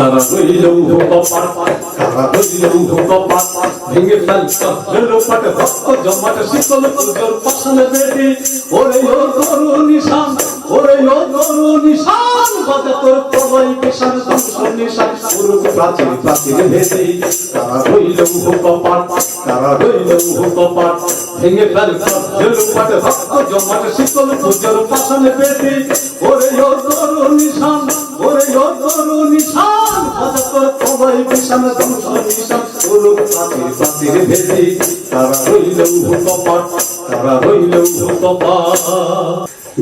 কারা হইল কপাট কারা হইল কপাট ভেঙে ফেল কালো পাট ভক্ত জমাট শিকল পুজোর পাশানে বেদি ওরে ও করু নিশান ওরে ও করু নিশান বাজা তোর প্রবাই পেশান ধ্বংস নিশান পুরো প্রাচীর প্রাচীর ভেদি কারা হইল কপাট কারা হইল কপাট ভেঙে ফেল কালো পাট ভক্ত জমাট শিকল পুজোর পাশানে বেদি ওরে ও করু নিশান ওরে ও তোর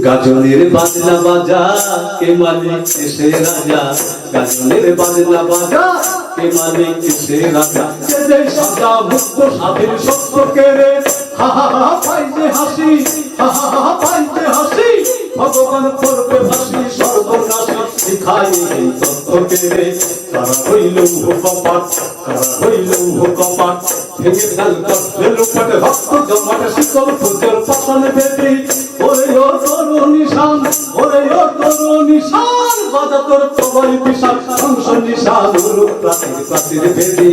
গাজনের বাজনা বাজা, কে মালিক সে রাজা? গাজনের বাজনা বাজা, কে মালিক সে রাজা? যে সাজা মুক্ত স্বাধীন সত্য কেড়ে, হা হা হা পাইতে হাসি, হা হা হা পাইতে হাসি, ভগবান করবে হাসি সর্বনাশী শিখাই এই তত্ত্ব কেড়ে হইল কপাট তারা হইল কপাট ভেঙে ফেল কষ্টের উপরে ভক্ত জমাট শিকল পুজোর পাশানে বেদি ওরে ও তোর নিশান ওরে ও তোর নিশান বাজা তোর সবাই বিশাল ধ্বংস নিশান গুরু প্রাচীর প্রাচীর বেদি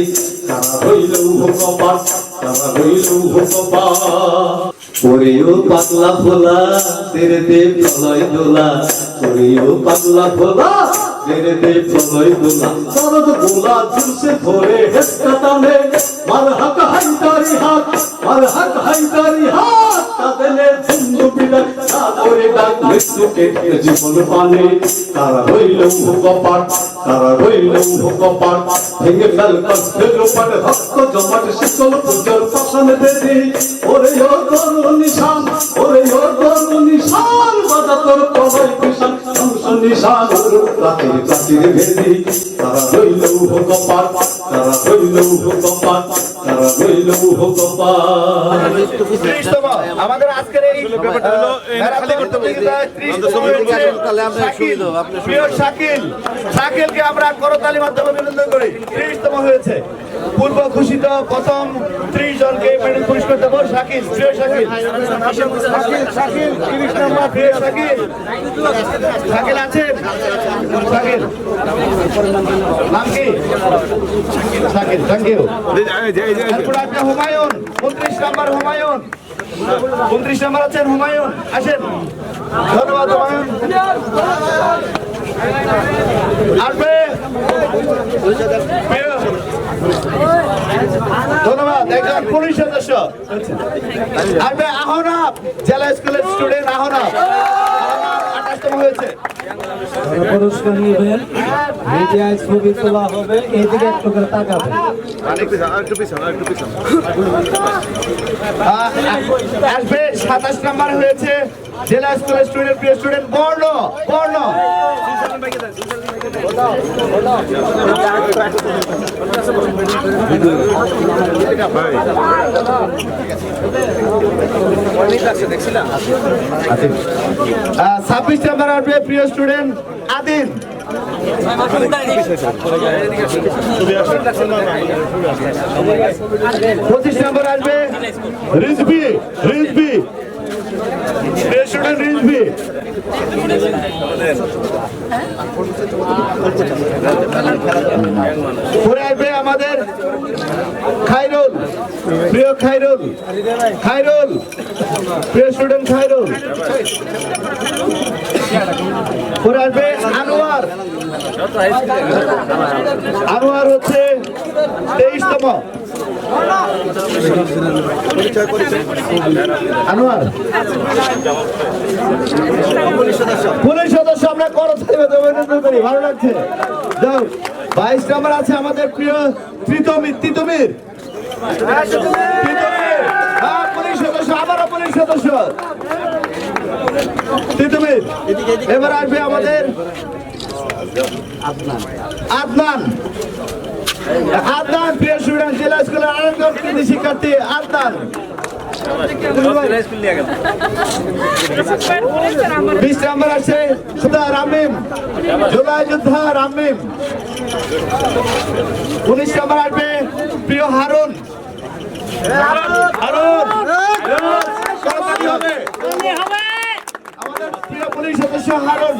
তারা হইল কপাট তারা হইল কপাট ওরেও পাতলা ভোলা তেরে দে দোলা। ওরেও পাতলা ভোলা তেরে দে প্রলয় দোলা। শরদ গোলা ঝুলছে ধরে টানে মার হাক হাইদারি হাত, মার হাক হাইদারি হাত। কাঁদলে ঝুমঝু বিরাট সাদরে ডাক, মৃত্যুকে জীবন পানে তারা হইল কপাট তারা হইল কপাট ভেঙে ফেল জমাট শীতল পুজোর পাশানে বেদি। ওরে ও তোর নিশান ওরে ও তোর নিশান ভেদি তারা তারা তারা আমাদের আজকের এই শাকিল। শাকিলকে আমরা করতালি মাধ্যমে অভিনন্দন করি ত্রিশতম হয়েছে পূর্ব ঘোষিত প্রথম ত্রিশ জনকে মেডেল পুরস্কার দেবো শাকিল প্রিয় শাকিল শাকিল শাকিল নম্বর শাকিল শাকিল আছেন? নাম কি? শাকিল থ্যাংক ইউ তারপরে আপনি হুমায়ুন, উনত্রিশ নাম্বার হুমায়ুন। উনত্রিশ নাম্বার আছেন হুমায়ুন। আসেন। ধন্যবাদ, হুমায়ুন। আসবে? ধন্যবাদ, একজন পুলিশ সদস্য। আসবে আহনাব, জেলা স্কুলের স্টুডেন্ট আহনাব আঠাশতম হয়েছে। পুরস্কার নেবেন মিডিয়ায় ছবি তোলা হবে। এদিকে একটু করে তাকাবেন আসবে সাতাশ নাম্বার হয়েছে জেলা স্কুলের স্টুডেন্ট, প্রিয় স্টুডেন্ট, বর্ণ বর্ণ। ছাব্বিশ নাম্বার আসবে প্রিয় স্টুডেন্ট আদিন পঁচিশ নম্বর আসবে রিজবি রিজবি পরে আসবে আমাদের খাইরুল প্রিয় খাইরুল খাইরুল প্রিয় স্টুডেন্ট খাইরুল পরে আসবে আনোয়ার। আনোয়ার হচ্ছে তেইশতম। পুলিশ সদস্য। আমরা করি, ভালো লাগছে। যাও, বাইশ আছে আমাদের প্রিয় তৃতমির। তিতুমির পুলিশ সদস্য আবারও পুলিশ সদস্য। তিতুমির, এবার আসবে আমাদের আদনান। আদনান প্রিয় স্টুডেন্ট জেলা স্কুলের কৃতি শিক্ষার্থী আদনান। আমাদের প্রিয় পুলিশ সদস্য হারুন।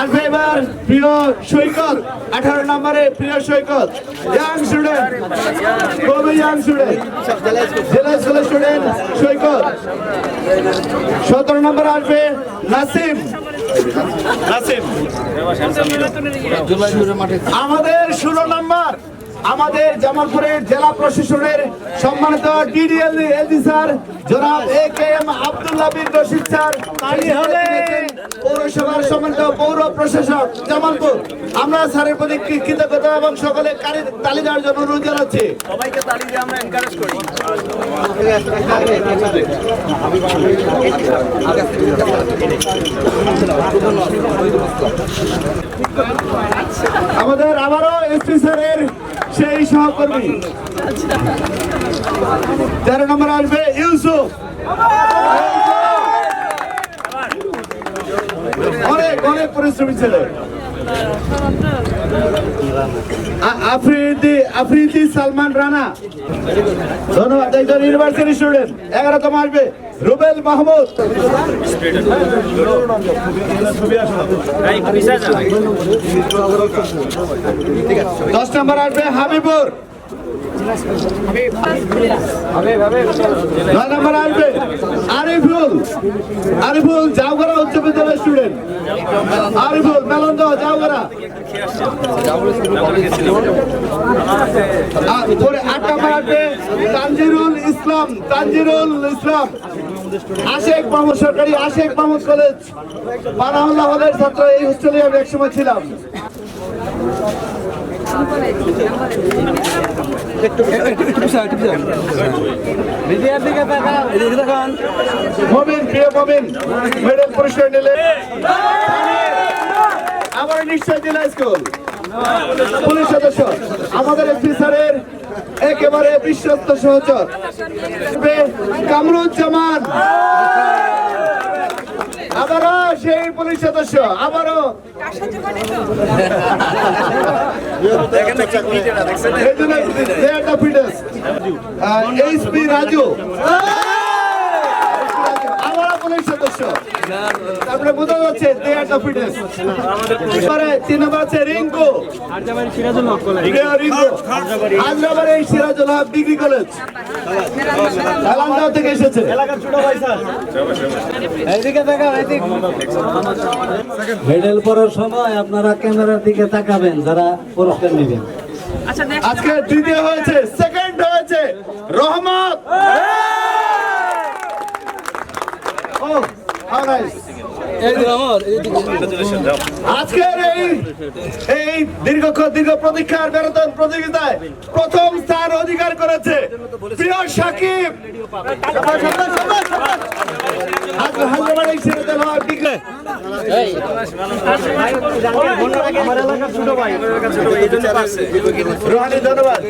আসবে এবার প্রিয় সৈকত, আঠারো নম্বরে প্রিয় সৈকত ইয়াং স্টুডেন্ট খুবই ইয়াং স্টুডেন্ট জেলা স্কুলের স্টুডেন্ট সৈকত। সতেরো নম্বর আসবে নাসিম। নাসিম। আমাদের ষোলো নম্বর। আমাদের জামালপুরের জেলা প্রশাসনের সম্মানিত ডিডিএল এলডি স্যার জনাব A K M Abdullah Bin Rashid sir তালি হলে পৌরসভার সম্মানিত পৌর প্রশাসক জামালপুর। আমরা স্যারের প্রতি কৃতজ্ঞতা এবং সকলে কারি- তালি দেওয়ার জন্য অনুরোধ জানাচ্ছি। সবাইকে তালি দিয়ে আমরা এনকারেজ করি। আমাদের আবারও এসপি স্যারের সেই সহকর্মী। তেরো নম্বর আসবে ইউসুফ। অনেক অনেক পরিশ্রমী ছেলে। আফ্রিদি আফ্রিদি সালমান রানা। ধন্যবাদ, একজন ইউনিভার্সিটি স্টুডেন্ট এগারোতম আসবে রুবেল মাহমুদ। দশ নম্বর আসবে হাবিবুর। নয় নম্বর আসবে আরিফুল। আরিফুল, জাউগড়া উচ্চ বিদ্যালয়ের স্টুডেন্ট আরিফুল মেলন্দ জাউগড়া। আ- পরে আট নম্বর তানজিরুল ইসলাম তানজিরুল ইসলাম। আশেক মাহমুদ সরকারি, আশেক মাহমুদ কলেজ। বানাউল্লাহ হলের ছাত্র এই হোস্টেলে আমি একসময় ছিলাম। আমার নিশ্চয় জেলা স্কুল। পুলিশ সদস্য, আমাদের এসপি স্যারের একেবারে বিশ্বস্ত সহচর কামরুজ্জামান। আবারও সেই পুলিশ সদস্য, আবারও। এই রাজু। তারপরে বোঝা যাচ্ছে are the fittest. এবারে তিন নম্বর আছে Rinku. Sirajul Haque degree college. থেকে এসেছে। মেডেল পড়ার সময় আপনারা ক্যামেরার দিকে তাকাবেন যারা পুরস্কার নেবেন। আজকে তৃতীয় হয়েছে সেকেন্ড হয়েছে রহমত। আজকের এই এই দীর্ঘক্ষণ দীর্ঘ প্রতীক্ষার বেরোতন প্রতিযোগিতায় প্রথম স্থান অধিকার করেছে প্রিয় সাকিব। ধন্যবাদ।